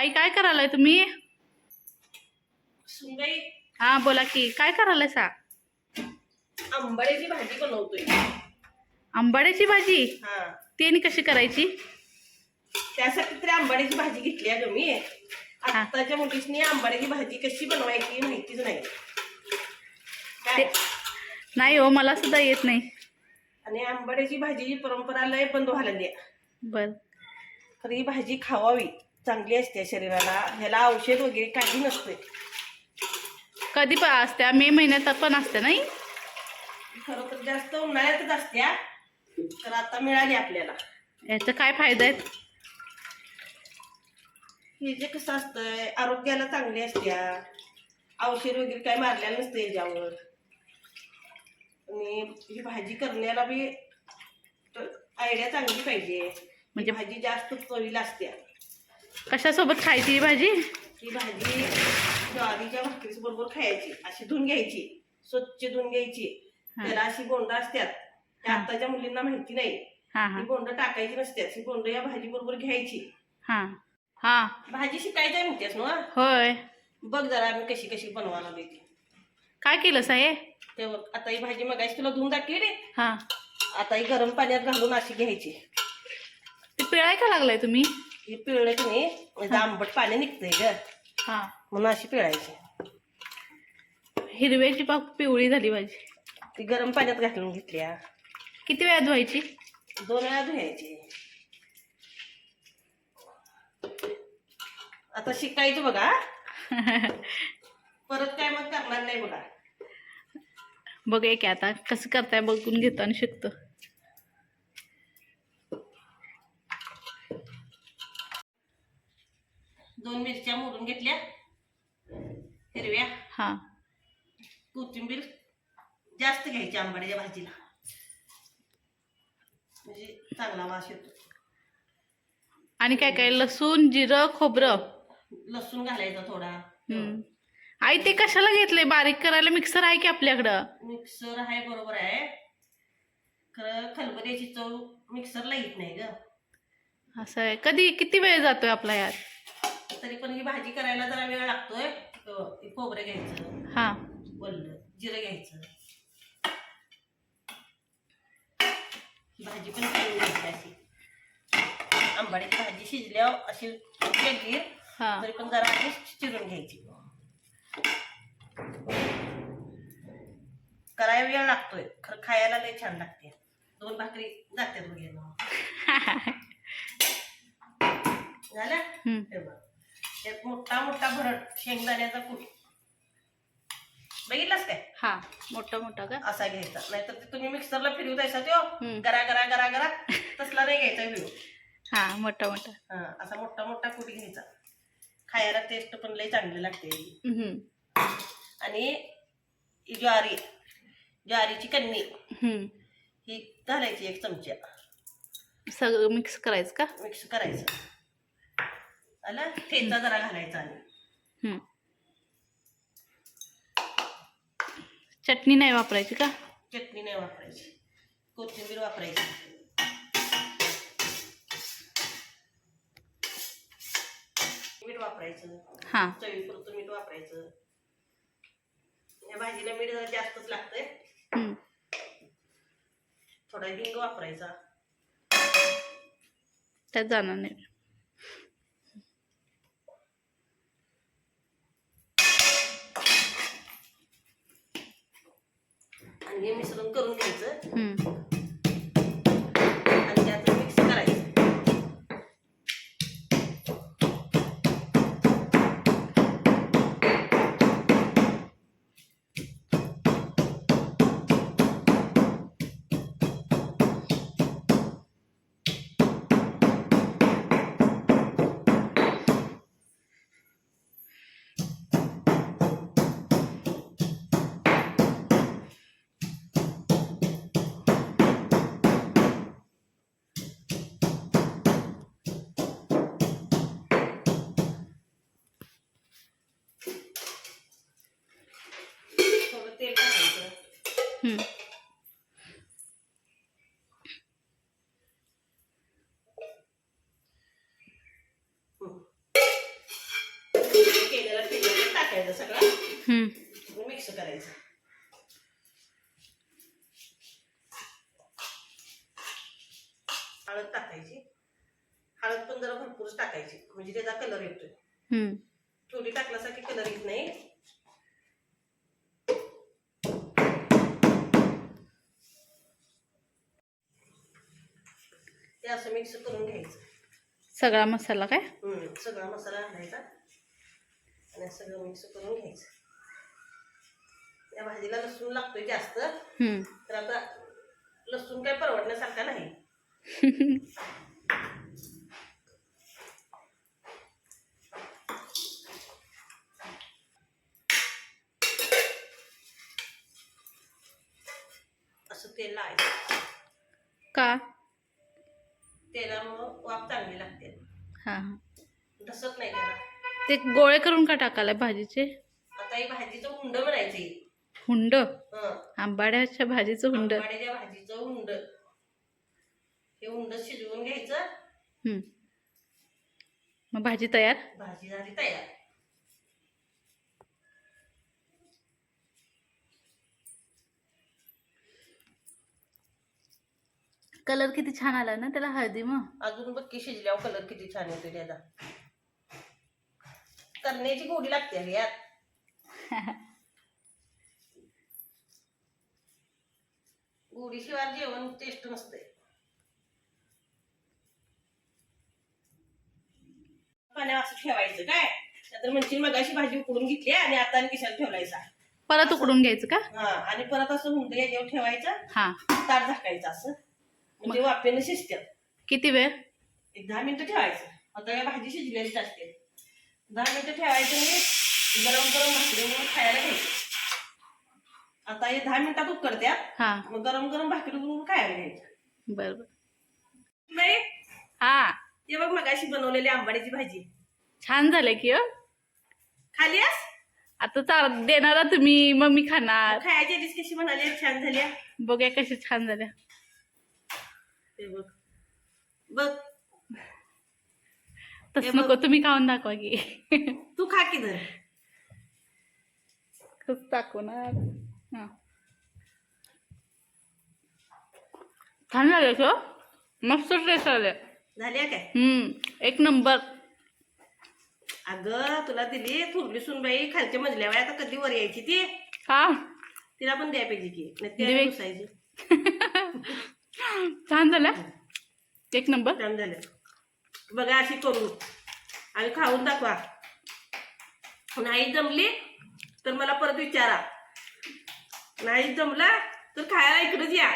आई काय करायलाय तुम्ही? हा बोला की काय करायलाय सा? आंबाड्याची भाजी बनवतोय. आंबाड्याची भाजी? हा. ती कशी करायची? त्यासाठी तरी आंबाड्याची भाजी घेतली आहे ग मी आत्ताच्या मुलीसनी आंबाड्याची भाजी कशी बनवायची माहितीच नाही. नाही हो मला सुद्धा येत नाही. आणि आंबाड्याची भाजीची परंपरा लय बंद व्हायला आहे. बर. तर ही भाजी खावावी. चांगली असते शरीराला. ह्याला औषध वगैरे काही नसते. कधी पण असत्या. मे महिन्यात पण असते नाही? खरं तर जास्त उन्हाळ्यातच असत्या. तर आता मिळाली आपल्याला. याचा काय फायदा आहे? हे जे कसं असतंय आरोग्याला चांगली असत्या. औषध वगैरे काय मारलेलं नसतं याच्यावर. आणि ही भाजी करण्याला बी आयडिया चांगली पाहिजे. म्हणजे- म्हणजे भाजी जास्त चवीला असत्या. कशासोबत खायची ही भाजी? ही भाजी ज्वारीच्या भाकरी बरोबर खायची. अशी धुवून घ्यायची. स्वच्छ धुवून घ्यायची. त्याला अशी गोंड असतात त्या. आताच्या मुलींना माहिती नाही. हा गोंड टाकायची नसते ही गोंड या भाजी बरोबर घ्यायची. हा. हा. भाजी शिकायची म्हणतेस ना होय. बघ जरा आम्ही कशी कशी बनवायला लागली ती. काय केलं साहेब तेव्हा आता ही भाजी मगाशी तुला धुवून दाखवली. रे हा. आता ही गरम पाण्यात घालून अशी घ्यायची. ते पिळाय का लागलाय तुम्ही? ही पिळलं की नाही म्हणजे आंबट पाणी निघतंय ग. हा. म्हणून अशी पिळायची. हिरव्याची पाक पिवळी झाली भाजी ती गरम पाण्यात घालून घेतल्या. किती वेळात धुवायची? दोन वेळा धुयायची आता शिकायचं बघा. परत काय मग करणार नाही बघा. बघूया की आता कसं करताय बघून घेतो आणि शिकतो. दोन मिरच्या मोडून घेतल्या. हिरव्या. हा. कोथिंबीर जास्त घ्यायची आंबाड्याच्या भाजीला. म्हणजे चांगला वास येतो. आणि काय काय? लसूण जिरं खोबरं? लसूण घालायचा थोडा. हम्म. आई ते कशाला घेतलंय? बारीक करायला मिक्सर आहे की आपल्याकडं? मिक्सर आहे बरोबर आहे. खरं खलबऱ्याची चव मिक्सरला येत नाही ग. असं आहे. कधी किती वेळ जातोय आपला यात? तरी पण ही भाजी करायला जरा वेळ लागतोय. खोबरं घ्यायचं. हा. वल्ल जिरं घ्यायचं. भाजी पण करून घ्यायची अशी. आंबाड्याची भाजी शिजल्यावर अशी वेगळी हा. तरी पण जरा चिरून घ्यायची. करायला वेळ लागतोय. खरं खायला लय छान लागते. दोन भाकरी जाते वगैरे झालं. हे. त्यात मोठा मोठा भरट शेंगदाण्याचा कूट बघितलास काय? हा मोठा मोठा का? असा घ्यायचा. नाहीतर ते तुम्ही मिक्सरला फिरवू द्यायचा तो. हम्म. गरा गरा गरा गरा. तसला नाही घ्यायचा व्ह्यू हा मोठा मोठा. हा असा मोठा मोठा कूट घ्यायचा. खायला टेस्ट पण लय चांगली लागते. हम्म. आणि ही ज्वारी ज्वारीची कन्नी हम्म. ही घालायची एक चमचा. सगळं मिक्स करायचं का? मिक्स करायचं. आलं ठेचा जरा घालायचा आणि. चटणी नाही वापरायची का? चटणी नाही वापरायची. कोथिंबीर वापरायची. मीठ वापरायचं. हा. चवीपुरतं मीठ वापरायचं. या भाजीला मीठ जरा जास्तच लागतंय. थोडा हिंग वापरायचा. त्यात जाणार नाही. हे मिश्रण करून घ्यायचं. घातलं सगळं. मिक्स करायचं. हळद टाकायची. हळद पण जरा भरपूरच टाकायची. म्हणजे त्याचा कलर येतोय. थोडी टाकल्यासाठी कलर येत नाही. ते असं मिक्स करून घ्यायचं. सगळा मसाला काय? हम्म, सगळा मसाला घालायचा आणि सगळं मिक्स करून घ्यायचं. या भाजीला लसूण लागतोय जास्त. तर आता लसूण काही परवडण्यासारखा नाही. असं तेल लावायचं. का? तेलामुळं वाफ चांगली लागते. हा हा. ढसत नाही त्याला. ते गोळे करून का टाकायला भाजीचे? आता ही भाजीचं हुंड आंबाड्याच्या भाजीचं हुंड. आंबाड्याच्या भाजीचं हुंड. हे हुंड शिजवून घ्यायचं. हम्म. मग भाजी तयार? भाजी झाली तयार. कलर किती छान आला ना त्याला हळदी मग. अजून बघ की शिजल्यावर कलर किती छान येतो त्याचा. करण्याची गोडी लागते रे यात. गोडीशिवाय जेवण टेस्ट नसते पाण्यावर असं ठेवायचं काय? तर म्हणजे भाजी उकडून घेतली आणि आता आणि किशाला ठेवलायचा परत उकडून घ्यायचं का? हा आणि परत असं हुंड याच्यावर ठेवायचं. हा. ताट झाकायचं असं. म्हणजे वाफेनं शिजत्यात. किती वेळ? एक दहा मिनिटं ठेवायचं. आता या भाजी शिजलेलीच असते. दहा मिनिटं ठेवायचं गरम गरम भाकरी म्हणून खायला घ्यायचं. आता हे दहा मिनिटात उकडत्या. हा. मग गरम गरम भाकरी म्हणून खायला घ्यायचं बर बर नाही हा ते बघ मगाशी बनवलेली आंबाड्याची भाजी. छान झालंय की हो. खाली आस आता चार देणारा तुम्ही मग मी खाणार खायची आधीच कशी म्हणाली? छान झाली आहे. बघूया कशी छान झाल्या. ते बघ. बघ. तस. नको तुम्ही खाऊन दाखवा की. तू खा की धर कस दाखवणार. हा. छान झाले का मस्त आले. झाली काय? हम्म एक नंबर. अगं तुला दिली थोरली सुनबाई खालच्या मजल्यावर आता कधी वर यायची ती? हा. तिला पण द्याय पाहिजे की. घुसायची छान झालं. एक नंबर. छान झालं. बघा अशी करून आणि खाऊन दाखवा. नाही जमली तर मला परत विचारा. नाही जमला तर खायला इकडंच या.